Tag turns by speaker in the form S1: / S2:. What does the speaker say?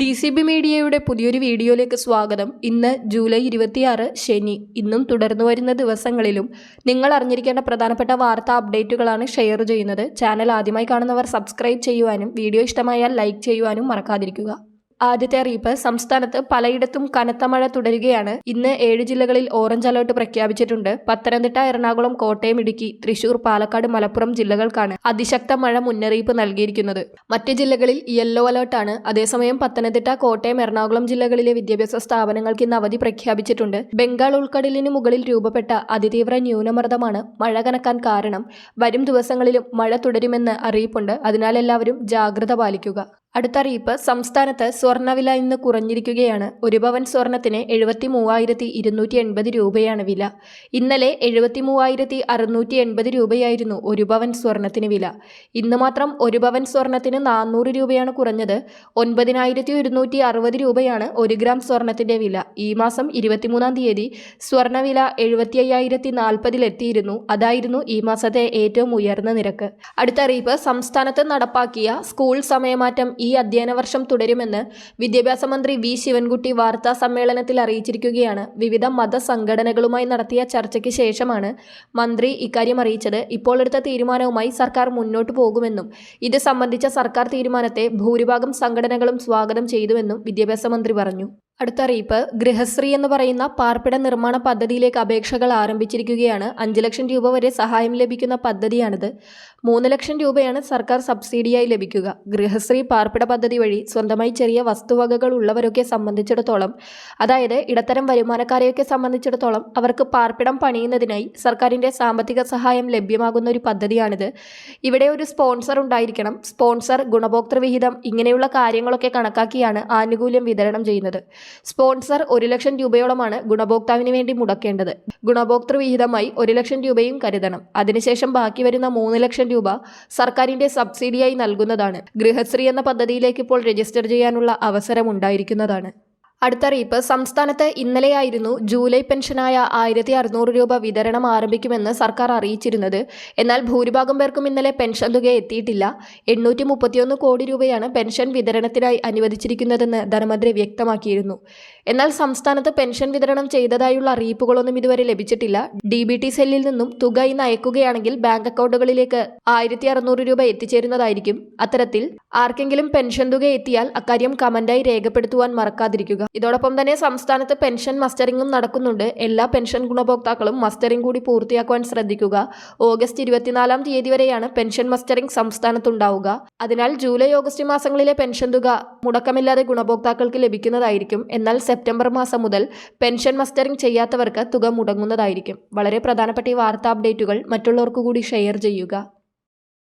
S1: D C B മീഡിയയുടെ പുതിയൊരു വീഡിയോയിലേക്ക് സ്വാഗതം. ഇന്ന് ജൂലൈ ഇരുപത്തിയാറ് ശനി. ഇന്നും തുടർന്നു വരുന്ന ദിവസങ്ങളിലും നിങ്ങൾ അറിഞ്ഞിരിക്കേണ്ട പ്രധാനപ്പെട്ട വാർത്താ അപ്ഡേറ്റുകളാണ് ഷെയർ ചെയ്യുന്നത്. ചാനൽ ആദ്യമായി കാണുന്നവർ സബ്സ്ക്രൈബ് ചെയ്യുവാനും വീഡിയോ ഇഷ്ടമായാൽ ലൈക്ക് ചെയ്യുവാനും മറക്കാതിരിക്കുക. ആദ്യത്തെ അറിയിപ്പ് സംസ്ഥാനത്ത് പലയിടത്തും കനത്ത മഴ തുടരുകയാണ്. ഇന്ന് ഏഴ് ജില്ലകളിൽ ഓറഞ്ച് അലർട്ട് പ്രഖ്യാപിച്ചിട്ടുണ്ട്. പത്തനംതിട്ട എറണാകുളം കോട്ടയം ഇടുക്കി തൃശൂർ പാലക്കാട് മലപ്പുറം ജില്ലകൾക്കാണ് അതിശക്ത മഴ മുന്നറിയിപ്പ് നൽകിയിരിക്കുന്നത്. മറ്റ് ജില്ലകളിൽ യെല്ലോ അലർട്ടാണ്. അതേസമയം പത്തനംതിട്ട കോട്ടയം എറണാകുളം ജില്ലകളിലെ വിദ്യാഭ്യാസ സ്ഥാപനങ്ങൾക്ക് ഇന്ന് അവധി പ്രഖ്യാപിച്ചിട്ടുണ്ട്. ബംഗാൾ ഉൾക്കടലിന് മുകളിൽ രൂപപ്പെട്ട അതിതീവ്ര ന്യൂനമർദ്ദമാണ് മഴ കനക്കാൻ കാരണം. വരും ദിവസങ്ങളിലും മഴ തുടരുമെന്ന് അറിയിപ്പുണ്ട്. അതിനാൽ എല്ലാവരും ജാഗ്രത പാലിക്കുക. അടുത്ത അറിയിപ്പ് സംസ്ഥാനത്ത് സ്വർണവില ഇന്ന് കുറഞ്ഞിരിക്കുകയാണ്. ഒരു പവൻ സ്വർണത്തിന് എഴുപത്തി മൂവായിരത്തി ഇരുന്നൂറ്റി എൺപത് രൂപയാണ് വില. ഇന്നലെ എഴുപത്തി മൂവായിരത്തി അറുന്നൂറ്റി എൺപത് രൂപയായിരുന്നു ഒരു പവൻ സ്വർണത്തിന് വില. ഇന്ന് മാത്രം ഒരു പവൻ സ്വർണത്തിന് നാനൂറ് രൂപയാണ് കുറഞ്ഞത്. ഒൻപതിനായിരത്തി ഒരുന്നൂറ്റി അറുപത് രൂപയാണ് ഒരു ഗ്രാം സ്വർണത്തിന്റെ വില. ഈ മാസം ഇരുപത്തിമൂന്നാം തീയതി സ്വർണവില എഴുപത്തി അയ്യായിരത്തി നാൽപ്പതിലെത്തിയിരുന്നു അതായിരുന്നു ഈ മാസത്തെ ഏറ്റവും ഉയർന്ന നിരക്ക്. അടുത്തറിയിപ്പ് സംസ്ഥാനത്ത് നടപ്പാക്കിയ സ്കൂൾ സമയമാറ്റം ഈ അധ്യയന വർഷം തുടരുമെന്ന് വിദ്യാഭ്യാസ മന്ത്രി വി. ശിവൻകുട്ടി വാർത്താ സമ്മേളനത്തിൽ അറിയിച്ചിരിക്കുകയാണ്. വിവിധ മതസംഘടനകളുമായി നടത്തിയ ചർച്ചയ്ക്ക് ശേഷമാണ് മന്ത്രി ഇക്കാര്യം അറിയിച്ചത്. ഇപ്പോൾ എടുത്ത തീരുമാനവുമായി സർക്കാർ മുന്നോട്ടു പോകുമെന്നും ഇത് സംബന്ധിച്ച സർക്കാർ തീരുമാനത്തെ ഭൂരിഭാഗം സംഘടനകളും സ്വാഗതം ചെയ്തുവെന്നും വിദ്യാഭ്യാസ മന്ത്രി പറഞ്ഞു. അടുത്ത അറിയിപ്പ്. ഗൃഹശ്രീ എന്ന് പറയുന്ന പാർപ്പിട നിർമ്മാണ പദ്ധതിയിലേക്ക് അപേക്ഷകൾ ആരംഭിച്ചിരിക്കുകയാണ്. അഞ്ച് ലക്ഷം രൂപ വരെ സഹായം ലഭിക്കുന്ന പദ്ധതിയാണിത്. മൂന്ന് ലക്ഷം രൂപയാണ് സർക്കാർ സബ്സിഡിയായി ലഭിക്കുക. ഗൃഹശ്രീ പാർപ്പിട പദ്ധതി വഴി സ്വന്തമായി ചെറിയ വസ്തുവകകൾ ഉള്ളവരൊക്കെ സംബന്ധിച്ചിടത്തോളം അതായത് ഇടത്തരം വരുമാനക്കാരെയൊക്കെ സംബന്ധിച്ചിടത്തോളം അവർക്ക് പാർപ്പിടം പണിയുന്നതിനായി സർക്കാരിന്റെ സാമ്പത്തിക സഹായം ലഭ്യമാകുന്ന ഒരു പദ്ധതിയാണിത്. ഇവിടെ ഒരു സ്പോൺസർ ഉണ്ടായിരിക്കണം. സ്പോൺസർ ഗുണഭോക്തൃവിഹിതം ഇങ്ങനെയുള്ള കാര്യങ്ങളൊക്കെ കണക്കാക്കിയാണ് ആനുകൂല്യം വിതരണം ചെയ്യുന്നത്. സ്പോൺസർ ഒരു ലക്ഷം രൂപയോളമാണ് ഗുണഭോക്താവിന് വേണ്ടി മുടക്കേണ്ടത്. ഗുണഭോക്തൃ വിഹിതമായി ഒരു ലക്ഷം രൂപയും കരുതണം. അതിനുശേഷം ബാക്കി വരുന്ന മൂന്ന് ലക്ഷം രൂപ സർക്കാരിന്റെ സബ്സിഡിയായി നൽകുന്നതാണ്. ഗൃഹശ്രീ എന്ന പദ്ധതിയിലേക്ക് ഇപ്പോൾ രജിസ്റ്റർ ചെയ്യാനുള്ള അവസരം ഉണ്ടായിരിക്കുന്നതാണ് അടുത്തറിയിപ്പ്. സംസ്ഥാനത്ത് ഇന്നലെയായിരുന്നു ജൂലൈ പെൻഷനായ ആയിരത്തി അറുന്നൂറ് രൂപ വിതരണം ആരംഭിക്കുമെന്ന് സർക്കാർ അറിയിച്ചിരുന്നത്. എന്നാൽ ഭൂരിഭാഗം പേർക്കും ഇന്നലെ പെൻഷൻ തുക എത്തിയിട്ടില്ല. എണ്ണൂറ്റി മുപ്പത്തിയൊന്ന് കോടി രൂപയാണ് പെൻഷൻ വിതരണത്തിനായി അനുവദിച്ചിരിക്കുന്നതെന്ന് ധനമന്ത്രി വ്യക്തമാക്കിയിരുന്നു. എന്നാൽ സംസ്ഥാനത്ത് പെൻഷൻ വിതരണം ചെയ്തതായുള്ള അറിയിപ്പുകളൊന്നും ഇതുവരെ ലഭിച്ചിട്ടില്ല. ഡി ബി ടി സെല്ലിൽ നിന്നും തുക ഇന്ന് അയക്കുകയാണെങ്കിൽ ബാങ്ക് അക്കൗണ്ടുകളിലേക്ക് ആയിരത്തി അറുന്നൂറ് രൂപ എത്തിച്ചേരുന്നതായിരിക്കും. അത്തരത്തിൽ ആർക്കെങ്കിലും പെൻഷൻ തുക എത്തിയാൽ അക്കാര്യം കമന്റായി രേഖപ്പെടുത്തുവാൻ മറക്കാതിരിക്കുക. ഇതോടൊപ്പം തന്നെ സംസ്ഥാനത്ത് പെൻഷൻ മസ്റ്ററിംഗും നടക്കുന്നുണ്ട്. എല്ലാ പെൻഷൻ ഗുണഭോക്താക്കളും മസ്റ്ററിംഗ് കൂടി പൂർത്തിയാക്കുവാൻ ശ്രദ്ധിക്കുക. ഓഗസ്റ്റ് ഇരുപത്തിനാലാം തീയതി വരെയാണ് പെൻഷൻ മസ്റ്ററിംഗ് സംസ്ഥാനത്തുണ്ടാവുക. അതിനാൽ ജൂലൈ ഓഗസ്റ്റ് മാസങ്ങളിലെ പെൻഷൻ തുക മുടക്കമില്ലാതെ ഗുണഭോക്താക്കൾക്ക് ലഭിക്കുന്നതായിരിക്കും. എന്നാൽ സെപ്റ്റംബർ മാസം മുതൽ പെൻഷൻ മസ്റ്ററിംഗ് ചെയ്യാത്തവർക്ക് തുക മുടങ്ങുന്നതായിരിക്കും. വളരെ പ്രധാനപ്പെട്ട ഈ വാർത്താ അപ്ഡേറ്റുകൾ മറ്റുള്ളവർക്ക് കൂടി ഷെയർ ചെയ്യുക.